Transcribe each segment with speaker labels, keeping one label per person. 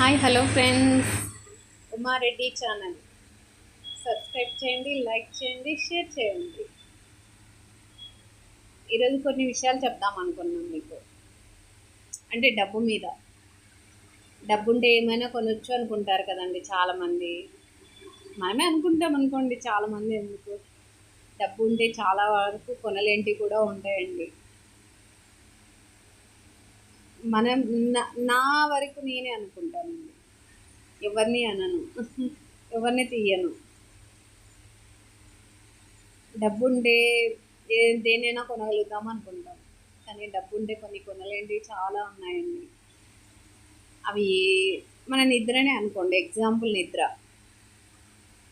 Speaker 1: Hi hello friends Uma Reddy channel. Subscribe చేయండి like చేయండి share చేయండి. ఈరోజు కొన్ని విషయాలు చెప్దాం అనుకున్నాం మీకు. అంటే డబ్బు మీద. డబ్బు ఉంటే ఏమైనా కొనొచ్చు అనుకుంటారు కదండి చాలామంది. మనమే అనుకుంటాం అనుకోండి చాలామంది ఎందుకు? డబ్బు ఉంటే చాలా వరకు కొనలేంటివి కూడా ఉంటాయండి. మనం నా- వరకు నేనే అనుకుంటానండి ఎవరిని అనను. ఎవరిని తీయను. డబ్బు ఉంటే దేనైనా కొనగలుగుతాం అనుకుంటాం. కానీ డబ్బు ఉంటే కొన్ని కొనలేంటివి చాలా ఉన్నాయండి. అవి మన నిద్రనే అనుకోండి. ఎగ్జాంపుల్ నిద్ర.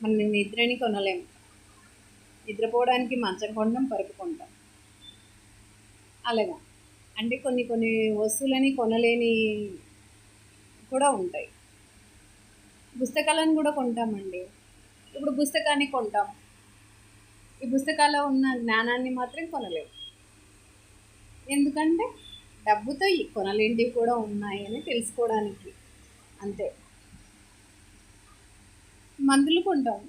Speaker 1: మన నిద్రని కొనలేం. నిద్రపోవడానికి మంచం కొండం పరుపు కొంటాం అలాగా. అంటే కొన్ని కొన్ని వస్తువులని కొనలేని కూడా ఉంటాయి. పుస్తకాలను కూడా కొంటామండి. ఇప్పుడు పుస్తకాన్ని కొంటాం. ఈ పుస్తకాల్లో ఉన్న జ్ఞానాన్ని మాత్రం కొనలేము ఎందుకంటే డబ్బుతో ఈ కొనలేనివి కూడా ఉన్నాయని తెలుసుకోవడానికి అంతే. మందులు కొంటాం.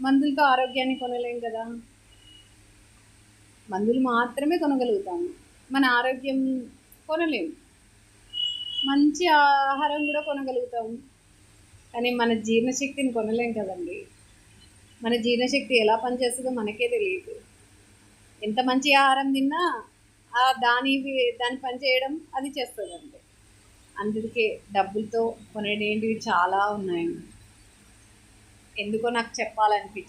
Speaker 1: మందులతో ఆరోగ్యాన్ని కొనలేం కదా. మందులు మాత్రమే కొనగలుగుతాము. మన ఆరోగ్యం కొనలేము. మంచి ఆహారం కూడా కొనగలుగుతాం కానీ మన జీర్ణశక్తిని కొనలేం కదండి. మన జీర్ణశక్తి ఎలా పనిచేస్తుందో మనకే తెలియదు. ఎంత మంచి ఆహారం తిన్నా ఆ దాని దాని పని చేయడం అది చేస్తుందండి. అందుకే డబ్బులతో కొనేటివి చాలా ఉన్నాయండి. ఎందుకో నాకు చెప్పాలనిపించింది